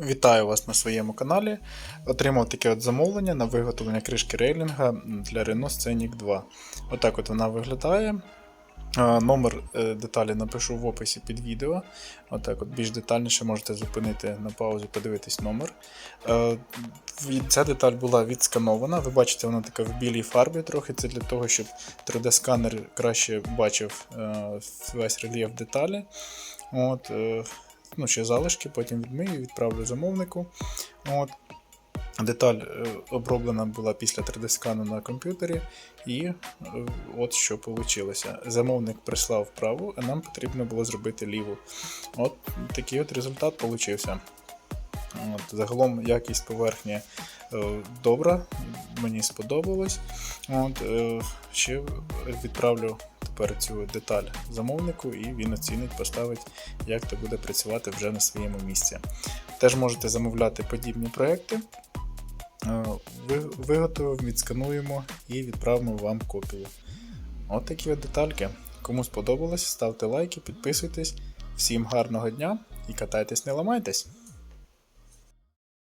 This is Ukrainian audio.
Вітаю вас на своєму каналі. Отримав таке от замовлення на виготовлення кришки рейлінга для Renault Scenic 2. Отак от вона виглядає. Номер е, деталі напишу в описі під відео. Отак от більш детальніше можете зупинити на паузу, подивитись номер. Е, Ця деталь була відсканована. Ви бачите, вона така в білій фарбі трохи. Це для того, щоб 3D-сканер краще бачив е, весь рельєф деталі. От, ну, ще залишки, потім відмию відправлю замовнику. От. Деталь е, оброблена була після 3D-скану на комп'ютері, і е, от що вийшло. Замовник прислав праву, а нам потрібно було зробити ліву. От такий от результат получився. От, загалом якість поверхні е, добра, мені сподобалось. От, ще відправлю тепер цю деталь замовнику, і він оцінить, поставить, як це буде працювати вже на своєму місці. Теж можете замовляти подібні проекти. Е, ви- відскануємо і відправимо вам копію. От такі от детальки. Кому сподобалось, ставте лайки, підписуйтесь. Всім гарного дня і катайтесь, не ламайтесь!